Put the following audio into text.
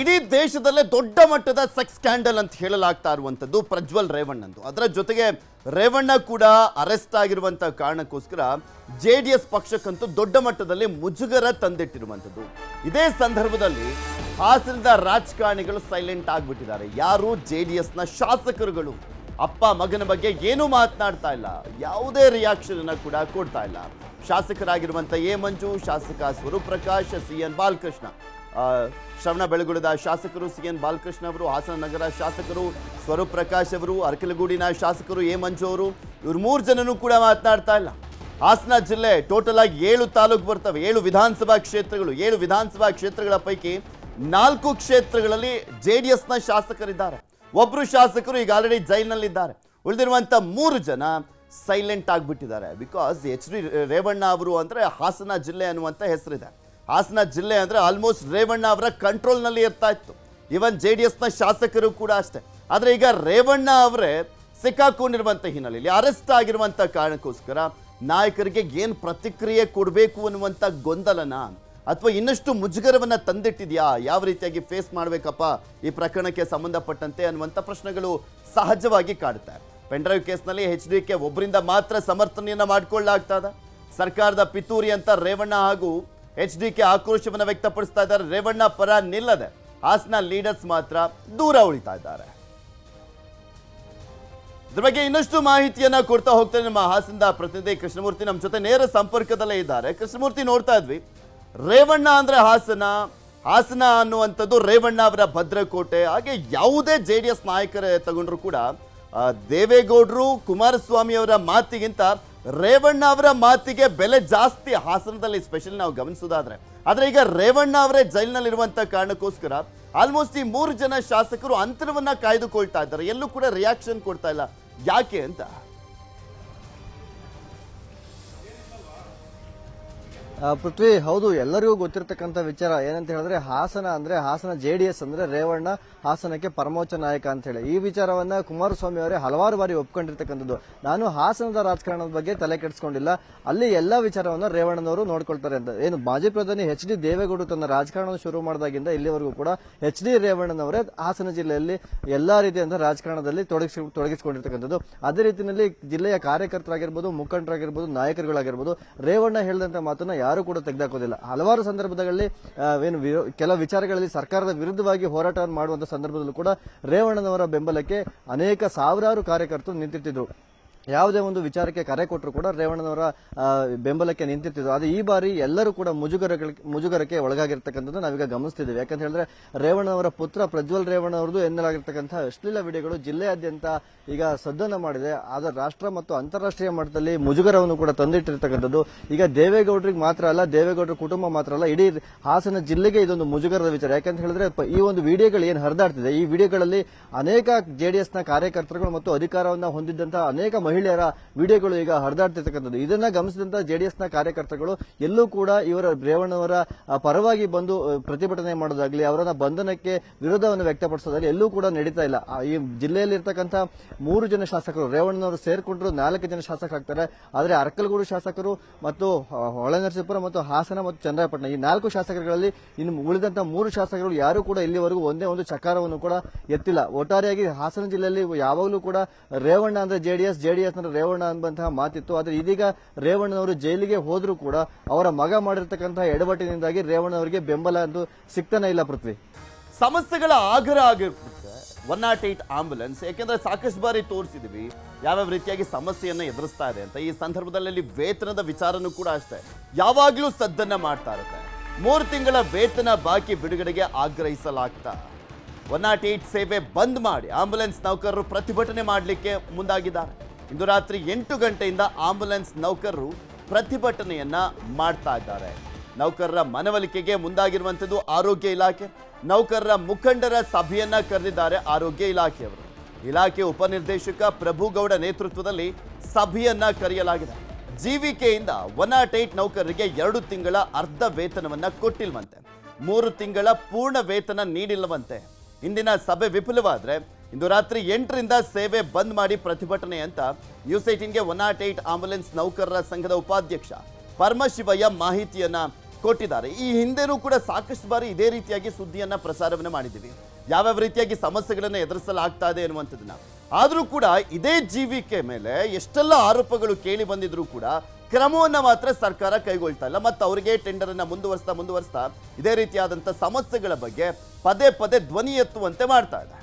ಇಡೀ ದೇಶದಲ್ಲೇ ದೊಡ್ಡ ಮಟ್ಟದ ಸೆಕ್ಸ್ ಸ್ಕ್ಯಾಂಡಲ್ ಅಂತ ಹೇಳಲಾಗ್ತಾ ಇರುವಂಥದ್ದು ಪ್ರಜ್ವಲ್ ರೇವಣ್ಣಂದು. ಅದರ ಜೊತೆಗೆ ರೇವಣ್ಣ ಕೂಡ ಅರೆಸ್ಟ್ ಆಗಿರುವಂಥ ಕಾರಣಕ್ಕೋಸ್ಕರ ಜೆ ಡಿ ಎಸ್ ಪಕ್ಷಕ್ಕಂತೂ ದೊಡ್ಡ ಮಟ್ಟದಲ್ಲಿ ಮುಜುಗರ ತಂದಿಟ್ಟಿರುವಂಥದ್ದು. ಇದೇ ಸಂದರ್ಭದಲ್ಲಿ ಹಾಸನದ ರಾಜಕಾರಣಿಗಳು ಸೈಲೆಂಟ್ ಆಗಿಬಿಟ್ಟಿದ್ದಾರೆ. ಯಾರು ಜೆ ಡಿ ಎಸ್ನ ಶಾಸಕರುಗಳು? ಅಪ್ಪ, ಮಗನ ಬಗ್ಗೆ ಏನೂ ಮಾತನಾಡ್ತಾ ಇಲ್ಲ. ಯಾವುದೇ ರಿಯಾಕ್ಷನ್ ಅನ್ನ ಕೂಡ ಕೊಡ್ತಾ ಇಲ್ಲ. ಶಾಸಕರಾಗಿರುವಂಥ ಎ ಮಂಜು, ಶಾಸಕ ಸ್ವರೂಪ್ ಪ್ರಕಾಶ್, ಸಿ ಎನ್ ಬಾಲಕೃಷ್ಣ. ಶ್ರವಣ ಬೆಳಗುಳದ ಶಾಸಕರು ಸಿ ಎನ್ ಬಾಲಕೃಷ್ಣ ಅವರು, ಹಾಸನ ನಗರ ಶಾಸಕರು ಸ್ವರೂಪ್ ಪ್ರಕಾಶ್ ಅವರು, ಅರಕಲಗೂಡಿನ ಶಾಸಕರು ಎ ಮಂಜು ಅವರು, ಇವ್ರು ಮೂರು ಜನನೂ ಕೂಡ ಮಾತನಾಡ್ತಾ ಇಲ್ಲ. ಹಾಸನ ಜಿಲ್ಲೆ ಟೋಟಲ್ ಆಗಿ ಏಳು ತಾಲೂಕು ಬರ್ತವೆ. ಏಳು ವಿಧಾನಸಭಾ ಕ್ಷೇತ್ರಗಳು, ಏಳು ವಿಧಾನಸಭಾ ಕ್ಷೇತ್ರಗಳ ಪೈಕಿ ನಾಲ್ಕು ಕ್ಷೇತ್ರಗಳಲ್ಲಿ ಜೆ ಡಿ ಎಸ್ನ ಶಾಸಕರಿದ್ದಾರೆ. ಒಬ್ಬರು ಶಾಸಕರು ಈಗ ಆಲ್ರೆಡಿ ಜೈಲಿನಲ್ಲಿದ್ದಾರೆ. ಉಳಿದಿರುವಂಥ ಮೂರು ಜನ ಸೈಲೆಂಟ್ ಆಗಿಬಿಟ್ಟಿದ್ದಾರೆ. ಬಿಕಾಸ್ ಎಚ್ ಡಿ ರೇವಣ್ಣ ಅವರು ಅಂದರೆ ಹಾಸನ ಜಿಲ್ಲೆ ಅನ್ನುವಂಥ ಹೆಸರಿದೆ. ಹಾಸನ ಜಿಲ್ಲೆ ಅಂದ್ರೆ ಆಲ್ಮೋಸ್ಟ್ ರೇವಣ್ಣ ಅವರ ಕಂಟ್ರೋಲ್ನಲ್ಲಿ ಇರ್ತಾ ಇತ್ತು. ಇವನ್ ಜೆ ಡಿ ಎಸ್ನ ಶಾಸಕರು ಕೂಡ ಅಷ್ಟೇ. ಆದರೆ ಈಗ ರೇವಣ್ಣ ಅವರೇ ಸಿಕ್ಕಾಕೊಂಡಿರುವಂಥ ಹಿನ್ನೆಲೆಯಲ್ಲಿ ಅರೆಸ್ಟ್ ಆಗಿರುವಂಥ ಕಾರಣಕ್ಕೋಸ್ಕರ ನಾಯಕರಿಗೆ ಏನು ಪ್ರತಿಕ್ರಿಯೆ ಕೊಡಬೇಕು ಅನ್ನುವಂಥ ಗೊಂದಲನ ಅಥವಾ ಇನ್ನಷ್ಟು ಮುಜುಗರವನ್ನು ತಂದಿಟ್ಟಿದ್ಯಾ? ಯಾವ ರೀತಿಯಾಗಿ ಫೇಸ್ ಮಾಡಬೇಕಪ್ಪ ಈ ಪ್ರಕರಣಕ್ಕೆ ಸಂಬಂಧಪಟ್ಟಂತೆ ಅನ್ನುವಂಥ ಪ್ರಶ್ನೆಗಳು ಸಹಜವಾಗಿ ಕಾಡುತ್ತೆ. ಪೆಂಡ್ರೈವ್ ಕೇಸ್ನಲ್ಲಿ ಎಚ್ ಡಿ ಕೆ ಒಬ್ಬರಿಂದ ಮಾತ್ರ ಸಮರ್ಥನೆಯನ್ನು ಮಾಡಿಕೊಳ್ಳಲಾಗ್ತದ ಸರ್ಕಾರದ ಪಿತೂರಿ ಅಂತ ರೇವಣ್ಣ ಹಾಗೂ ಎಚ್ ಡಿ ಕೆ ಆಕ್ರೋಶವನ್ನು ವ್ಯಕ್ತಪಡಿಸ್ತಾ ಇದ್ದಾರೆ. ರೇವಣ್ಣ ಪರ ನಿಲ್ಲದೆ ಹಾಸನ ಲೀಡರ್ಸ್ ಮಾತ್ರ ದೂರ ಉಳಿತಾ ಇದ್ದಾರೆ. ಇದ್ರ ಬಗ್ಗೆ ಇನ್ನಷ್ಟು ಮಾಹಿತಿಯನ್ನ ಕೊಡ್ತಾ ಹೋಗ್ತಾರೆ ನಮ್ಮ ಹಾಸನದ ಪ್ರತಿನಿಧಿ ಕೃಷ್ಣಮೂರ್ತಿ. ನಮ್ಮ ಜೊತೆ ನೇರ ಸಂಪರ್ಕದಲ್ಲೇ ಇದ್ದಾರೆ. ಕೃಷ್ಣಮೂರ್ತಿ ನೋಡ್ತಾ ಇದ್ವಿ. ರೇವಣ್ಣ ಅಂದ್ರೆ ಹಾಸನ. ಹಾಸನ ಅನ್ನುವಂಥದ್ದು ರೇವಣ್ಣ ಅವರ ಭದ್ರಕೋಟೆ. ಹಾಗೆ ಯಾವುದೇ ಜೆ ಡಿ ಎಸ್ ನಾಯಕರೇ ತಗೊಂಡ್ರು ಕೂಡ ದೇವೇಗೌಡರು, ಕುಮಾರಸ್ವಾಮಿ ಅವರ ಮಾತಿಗಿಂತ ರೇವಣ್ಣ ಅವರ ಮಾತಿಗೆ ಬೆಲೆ ಜಾಸ್ತಿ ಹಾಸನದಲ್ಲಿ ಸ್ಪೆಷಲ್ ನಾವು ಗಮನಿಸೋದಾದ್ರೆ ಆದ್ರೆ ಈಗ ರೇವಣ್ಣ ಅವರೇ ಜೈಲಿನಲ್ಲಿರುವಂತ ಕಾರಣಕ್ಕೋಸ್ಕರ ಆಲ್ಮೋಸ್ಟ್ ಈ ಮೂರು ಜನ ಶಾಸಕರು ಅಂತರವನ್ನ ಕಾಯ್ದುಕೊಳ್ತಾ ಇದ್ದಾರೆ. ಎಲ್ಲೂ ಕೂಡ ರಿಯಾಕ್ಷನ್ ಕೊಡ್ತಾ ಇಲ್ಲ. ಯಾಕೆ ಅಂತ? ಪೃಥ್ವಿ, ಹೌದು, ಎಲ್ಲರಿಗೂ ಗೊತ್ತಿರತಕ್ಕಂತ ವಿಚಾರ. ಏನಂತ ಹೇಳಿದ್ರೆ, ಹಾಸನ ಅಂದ್ರೆ, ಹಾಸನ ಜೆಡಿಎಸ್ ಅಂದ್ರೆ ರೇವಣ್ಣ, ಹಾಸನಕ್ಕೆ ಪರಮೋಚ್ಚ ನಾಯಕ ಅಂತ ಹೇಳಿ. ಈ ವಿಚಾರವನ್ನ ಕುಮಾರಸ್ವಾಮಿ ಅವರೇ ಹಲವಾರು ಬಾರಿ ಒಪ್ಕೊಂಡಿರ್ತಕ್ಕಂಥದ್ದು. ನಾನು ಹಾಸನದ ರಾಜಕಾರಣದ ಬಗ್ಗೆ ತಲೆ ಕೆಡಿಸ್ಕೊಂಡಿಲ್ಲ. ಅಲ್ಲಿ ಎಲ್ಲಾ ವಿಚಾರವನ್ನ ರೇವಣ್ಣನವರು ನೋಡ್ಕೊಳ್ತಾರೆ ಅಂತ. ಏನು, ಮಾಜಿ ಪ್ರಧಾನಿ ಎಚ್ ಡಿ ದೇವೇಗೌಡರು ತನ್ನ ರಾಜಕಾರಣ ಶುರು ಮಾಡಿದಾಗಿಂದ ಇಲ್ಲಿವರೆಗೂ ಕೂಡ ಎಚ್ ಡಿ ರೇವಣ್ಣನವರೇ ಹಾಸನ ಜಿಲ್ಲೆಯಲ್ಲಿ ಎಲ್ಲಾ ರೀತಿಯಾದ ರಾಜಕಾರಣದಲ್ಲಿ ತೊಡಗಿಸಿ, ತೊಡಗಿಸಿಕೊಂಡಿರ್ತಕ್ಕಂಥದ್ದು. ಅದೇ ರೀತಿಯಲ್ಲಿ ಜಿಲ್ಲೆಯ ಕಾರ್ಯಕರ್ತರಾಗಿರ್ಬೋದು, ಮುಖಂಡರಾಗಿರ್ಬೋದು, ನಾಯಕರುಗಳಾಗಿರ್ಬೋದು, ರೇವಣ್ಣ ಹೇಳಿದಂತ ಮಾತನ್ನ ಯಾರು ಕೂಡ ತೆಗೆದಾಕೋದಿಲ್ಲ. ಹಲವಾರು ಸಂದರ್ಭದಲ್ಲಿ ಆ, ಏನು ಕೆಲ ವಿಚಾರಗಳಲ್ಲಿ ಸರ್ಕಾರದ ವಿರುದ್ಧವಾಗಿ ಹೋರಾಟವನ್ನು ಮಾಡುವಂತಹ ಸಂದರ್ಭದಲ್ಲೂ ಕೂಡ ರೇವಣ್ಣನವರ ಬೆಂಬಲಕ್ಕೆ ಅನೇಕ ಸಾವಿರಾರು ಕಾರ್ಯಕರ್ತರು ನಿಂತಿಟ್ಟಿದ್ರು ಯಾವುದೇ ಒಂದು ವಿಚಾರಕ್ಕೆ ಕರೆ ಕೊಟ್ಟರು ಕೂಡ ರೇವಣ್ಣನವರ ಬೆಂಬಲಕ್ಕೆ ನಿಂತಿರ್ತಿದ್ರು ಆದರೆ ಈ ಬಾರಿ ಎಲ್ಲರೂ ಕೂಡ ಮುಜುಗರ ಮುಜುಗರಕ್ಕೆ ಒಳಗಾಗಿರ್ತಕ್ಕಂಥದ್ದು ನಾವೀಗ ಗಮನಿಸ್ತಿದ್ದೇವೆ. ಯಾಕಂತ ಹೇಳಿದ್ರೆ ರೇವಣ್ಣನವರ ಪುತ್ರ ಪ್ರಜ್ವಲ್ ರೇವಣ್ಣ ಎನ್ನಲಾಗಿರ್ತಕ್ಕಂಥ ಅಶ್ಲೀಲ ವಿಡಿಯೋಗಳು ಜಿಲ್ಲೆಯಾದ್ಯಂತ ಈಗ ಸದ್ದನ್ನ ಮಾಡಿದೆ. ಆದರೆ ರಾಷ್ಟ್ರ ಮತ್ತು ಅಂತಾರಾಷ್ಟ್ರೀಯ ಮಟ್ಟದಲ್ಲಿ ಮುಜುಗರವನ್ನು ಕೂಡ ತಂದಿಟ್ಟಿರ್ತಕ್ಕಂಥದ್ದು. ಈಗ ದೇವೇಗೌಡರಿಗೆ ಮಾತ್ರ ಅಲ್ಲ, ದೇವೇಗೌಡರ ಕುಟುಂಬ ಮಾತ್ರ ಅಲ್ಲ, ಇಡೀ ಹಾಸನ ಜಿಲ್ಲೆಗೆ ಇದೊಂದು ಮುಜುಗರದ ವಿಚಾರ. ಯಾಕಂತ ಹೇಳಿದ್ರೆ ಈ ಒಂದು ವಿಡಿಯೋಗಳು ಏನು ಹರಿದಾಡ್ತಿದೆ? ಈ ವಿಡಿಯೋಗಳಲ್ಲಿ ಅನೇಕ ಜೆಡಿಎಸ್ನ ಕಾರ್ಯಕರ್ತರುಗಳು ಮತ್ತು ಅಧಿಕಾರವನ್ನು ಹೊಂದಿದ್ದಂತಹ ಅನೇಕ ಮಹಿಳೆಯರ ವಿಡಿಯೋಗಳು ಈಗ ಹರಿದಾಡ್ತಿರ್ತಕ್ಕಂಥದ್ದು. ಇದನ್ನ ಗಮನಿಸಿದಂತ ಜೆಡಿಎಸ್ನ ಕಾರ್ಯಕರ್ತರುಗಳು ಎಲ್ಲೂ ಕೂಡ ಇವರ ರೇವಣ್ಣವರ ಪರವಾಗಿ ಬಂದು ಪ್ರತಿಭಟನೆ ಮಾಡೋದಾಗ್ಲಿ, ಅವರನ್ನ ಬಂಧನಕ್ಕೆ ವಿರೋಧವನ್ನು ವ್ಯಕ್ತಪಡಿಸೋದಾಗ್ಲಿ ಎಲ್ಲೂ ಕೂಡ ನಡೀತಾ ಇಲ್ಲ. ಈ ಜಿಲ್ಲೆಯಲ್ಲಿ ಇರ್ತಕ್ಕಂಥ ಮೂರು ಜನ ಶಾಸಕರು, ರೇವಣ್ಣನವರು ಸೇರ್ಕೊಂಡ್ರು, ನಾಲ್ಕು ಜನ ಶಾಸಕರಾಗ್ತಾರೆ ಆದರೆ ಅರಕಲಗೂಡು ಶಾಸಕರು ಮತ್ತು ಹೊಳೆನರಸೀಪುರ ಮತ್ತು ಹಾಸನ ಮತ್ತು ಚಂದ್ರಾಯಪಟ್ಟಣ, ಈ ನಾಲ್ಕು ಶಾಸಕರುಗಳಲ್ಲಿ ಇನ್ನು ಉಳಿದಂತಹ ಮೂರು ಶಾಸಕರು ಯಾರು ಕೂಡ ಇಲ್ಲಿವರೆಗೂ ಒಂದೇ ಒಂದು ಚಕಾರವನ್ನು ಕೂಡ ಎತ್ತಿಲ್ಲ. ಒಟ್ಟಾರೆಯಾಗಿ ಹಾಸನ ಜಿಲ್ಲೆಯಲ್ಲಿ ಯಾವಾಗಲೂ ಕೂಡ ರೇವಣ್ಣ ಅಂದ್ರೆ ಜೆಡಿಎಸ್ ಜೆಡಿಎಸ್ ಅಂದ್ರೆ ರೇವಣ್ಣ ಅನ್ನುವಂತಹ ಮಾತಿತ್ತು. ಆದ್ರೆ ಇದೀಗ ರೇವಣ್ಣನವರು ಜೈಲಿಗೆ ಹೋದ್ರೂ ಕೂಡ ಅವರ ಮಗ ಮಾಡಿರ್ತಕ್ಕಂತಹ ಎಡವಟ್ಟಿನಿಂದಾಗಿ ರೇವಣ್ಣವರಿಗೆ ಬೆಂಬಲ ಅಂತೂ ಸಿಗ್ತಾನೆ ಇಲ್ಲ ಪೃಥ್ವಿ. ಸಮಸ್ಯೆಗಳ ಆಗರ ಆಗಿರುತ್ತೆ. ಒನ್ ನಾಟ್ ಏಟ್ ಆಂಬ್ಯುಲೆನ್ಸ್ ಯಾಕೆಂದ್ರೆ ಸಾಕಷ್ಟು ಬಾರಿ ತೋರಿಸಿದ್ವಿ ಯಾವ್ಯಾವ ರೀತಿಯಾಗಿ ಸಮಸ್ಯೆಯನ್ನು ಎದುರಿಸ್ತಾ ಇದೆ ಅಂತ. ಈ ಸಂದರ್ಭದಲ್ಲಿ ವೇತನದ ವಿಚಾರನೂ ಕೂಡ ಅಷ್ಟೇ. ಯಾವಾಗಲೂ ಸದ್ದನ್ನ ಮಾಡ್ತಾ ಇರುತ್ತೆ. ಮೂರು ತಿಂಗಳ ವೇತನ ಬಾಕಿ ಬಿಡುಗಡೆಗೆ ಆಗ್ರಹಿಸಲಾಗ್ತಾ. ಒನ್ ನಾಟ್ ಏಟ್ ಸೇವೆ ಬಂದ್ ಮಾಡಿ ಆಂಬ್ಯುಲೆನ್ಸ್ ನೌಕರರು ಪ್ರತಿಭಟನೆ ಮಾಡಲಿಕ್ಕೆ ಮುಂದಾಗಿದ್ದಾರೆ. ಇಂದು ರಾತ್ರಿ ಎಂಟು ಗಂಟೆಯಿಂದ ಆಂಬುಲೆನ್ಸ್ ನೌಕರರು ಪ್ರತಿಭಟನೆಯನ್ನ ಮಾಡ್ತಾ ಇದ್ದಾರೆ. ನೌಕರರ ಮನವೊಲಿಕೆಗೆ ಮುಂದಾಗಿರುವಂಥದ್ದು ಆರೋಗ್ಯ ಇಲಾಖೆ. ನೌಕರರ ಮುಖಂಡರ ಸಭೆಯನ್ನ ಕರೆದಿದ್ದಾರೆ ಆರೋಗ್ಯ ಇಲಾಖೆಯವರು. ಇಲಾಖೆ ಉಪನಿರ್ದೇಶಕ ಪ್ರಭುಗೌಡ ನೇತೃತ್ವದಲ್ಲಿ ಸಭೆಯನ್ನ ಕರೆಯಲಾಗಿದೆ. ಜೀವಿಕೆಯಿಂದ ಒನ್ ನಾಟ್ ಏಟ್ ನೌಕರರಿಗೆ ಎರಡು ತಿಂಗಳ ಅರ್ಧ ವೇತನವನ್ನ ಕೊಟ್ಟಿಲ್ವಂತೆ. ಮೂರು ತಿಂಗಳ ಪೂರ್ಣ ವೇತನ ನೀಡಿಲ್ಲವಂತೆ. ಇಂದಿನ ಸಭೆ ವಿಫಲವಾದ್ರೆ ಇಂದು ರಾತ್ರಿ ಎಂಟರಿಂದ ಸೇವೆ ಬಂದ್ ಮಾಡಿ ಪ್ರತಿಭಟನೆ ಅಂತ ನ್ಯೂಸ್ ಏಟೀನ್ಗೆ ಒನ್ ನಾಟ್ ಏಟ್ ಆಂಬುಲೆನ್ಸ್ ನೌಕರರ ಸಂಘದ ಉಪಾಧ್ಯಕ್ಷ ಪರಮಶಿವಯ್ಯ ಮಾಹಿತಿಯನ್ನ ಕೊಟ್ಟಿದ್ದಾರೆ. ಈ ಹಿಂದೆನೂ ಕೂಡ ಸಾಕಷ್ಟು ಬಾರಿ ಇದೇ ರೀತಿಯಾಗಿ ಸುದ್ದಿಯನ್ನ ಪ್ರಸಾರವನ್ನು ಮಾಡಿದ್ದೀವಿ. ಯಾವ್ಯಾವ ರೀತಿಯಾಗಿ ಸಮಸ್ಯೆಗಳನ್ನು ಎದುರಿಸಲಾಗ್ತಾ ಇದೆ ಅನ್ನುವಂಥದ್ದನ್ನ ಆದರೂ ಕೂಡ ಇದೇ ಜೀವಿಕೆ ಮೇಲೆ ಎಷ್ಟೆಲ್ಲ ಆರೋಪಗಳು ಕೇಳಿ ಬಂದಿದ್ರು ಕೂಡ ಕ್ರಮವನ್ನು ಮಾತ್ರ ಸರ್ಕಾರ ಕೈಗೊಳ್ತಾ ಇಲ್ಲ. ಮತ್ತು ಅವರಿಗೆ ಟೆಂಡರನ್ನು ಮುಂದುವರಿಸ್ತಾ ಮುಂದುವರಿಸ್ತಾ ಇದೇ ರೀತಿಯಾದಂಥ ಸಮಸ್ಯೆಗಳ ಬಗ್ಗೆ ಪದೇ ಪದೇ ಧ್ವನಿ ಎತ್ತುವಂತೆ ಮಾಡ್ತಾ ಇದೆ.